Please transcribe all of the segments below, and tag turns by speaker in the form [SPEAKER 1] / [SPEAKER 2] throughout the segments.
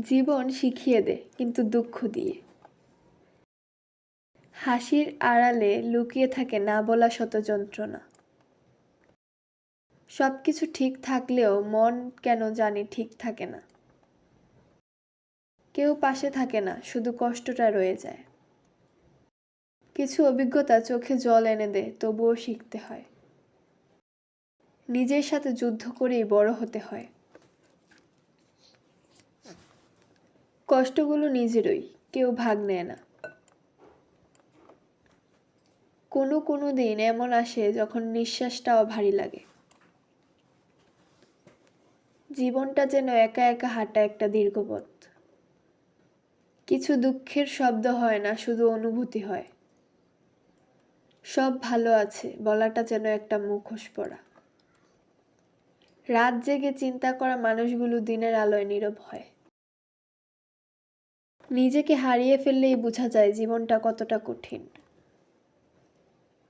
[SPEAKER 1] জীবন শিখিয়ে দে, কিন্তু দুঃখ দিয়ে। হাসির আড়ালে লুকিয়ে থাকে না বলা শত যন্ত্রণা সব কিছু ঠিক থাকলেও মন কেন জানি ঠিক থাকে না। কেউ পাশে থাকে না, শুধু কষ্টটা রয়ে যায়। কিছু অভিজ্ঞতা চোখে জল এনে দেয় তবুও শিখতে হয়। নিজের সাথে যুদ্ধ করেই বড় হতে হয়। কষ্টগুলো নিজেরই, কেউ ভাগ নেয় না। কোনো কোনো দিন এমন আসে যখন নিঃশ্বাসটাও ভারী লাগে। জীবনটা যেন একা একা হাঁটা একটা দীর্ঘ পথ কিছু দুঃখের শব্দ হয় না, শুধু অনুভূতি হয়। সব ভালো আছে, বলাটা যেন একটা মুখোশ পড়া। রাত জেগে চিন্তা করা মানুষগুলো দিনের আলোয় নীরব হয়। নিজেকে হারিয়ে ফেললেই বোঝা যায় জীবনটা কতটা কঠিন।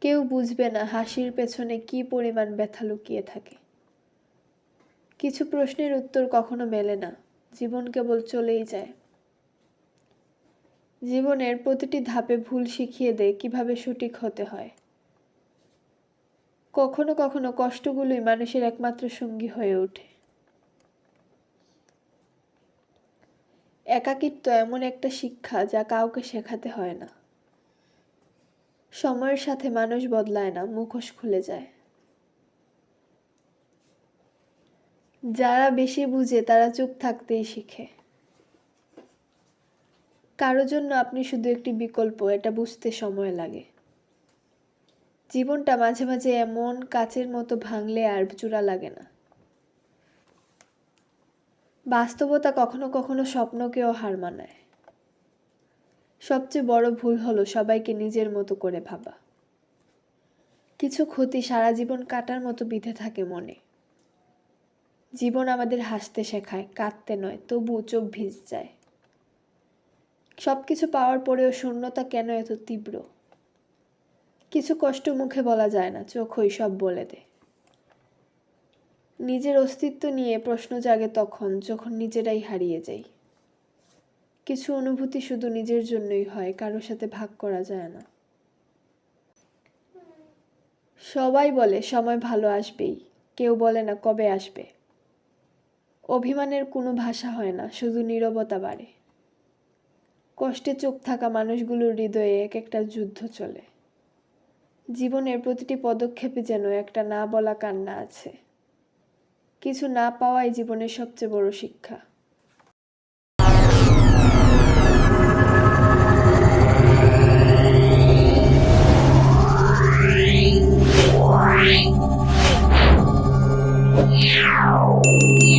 [SPEAKER 1] কেউ বুঝবে না হাসির পেছনে কি পরিমাণ ব্যথা লুকিয়ে থাকে। কিছু প্রশ্নের উত্তর কখনো মেলে না, জীবন কেবল চলেই যায়। জীবনের প্রতিটি ধাপে ভুল শিখিয়ে দেয় কীভাবে সঠিক হতে হয়। কখনো কখনো কষ্টগুলোই মানুষের একমাত্র সঙ্গী হয়ে ওঠে। একাকিত্ব এমন একটা শিক্ষা যা কাউকে শেখাতে হয় না। সময়ের সাথে মানুষ বদলায় না, মুখোশ খুলে যায়। যারা বেশি বুঝে তারা চুপ থাকতেই শিখে। কারও জন্য আপনি শুধু একটি বিকল্প, এটা বুঝতে সময় লাগে। জীবনটা মাঝে মাঝে এমন কাচের মতো ভাঙলে আর চূড়া লাগে না। বাস্তবতা কখনো কখনো স্বপ্নকেও হার মানায়। সবচেয়ে বড় ভুল হলো সবাইকে নিজের মতো করে ভাবা। কিছু ক্ষতি সারা জীবন কাটার মতো বিধে থাকে মনে। জীবন আমাদের হাসতে শেখায়, কাঁদতে নয় তবু চোখ ভিজ যায়। সব কিছু পাওয়ার পরেও শূন্যতা কেন এত তীব্র? কিছু কষ্ট মুখে বলা যায় না, চোখই সব বলে দেয়। নিজের অস্তিত্ব নিয়ে প্রশ্ন জাগে তখন, যখন নিজেরাই হারিয়ে যাই। কিছু অনুভূতি শুধু নিজের জন্যই হয় কারোর সাথে ভাগ করা যায় না। সবাই বলে, সময় ভালো আসবেই। কেউ বলে না, কবে আসবে? অভিমানের কোনো ভাষা হয় না, শুধু নীরবতা বাড়ে। কষ্টে চোখ থাকা মানুষগুলোর হৃদয়ে এক একটা যুদ্ধ চলে। জীবনের প্রতিটি পদক্ষেপে যেন একটা না বলা কান্না আছে। কিছু না পাওয়াই জীবনের সবচেয়ে বড় শিক্ষা
[SPEAKER 2] Yeah.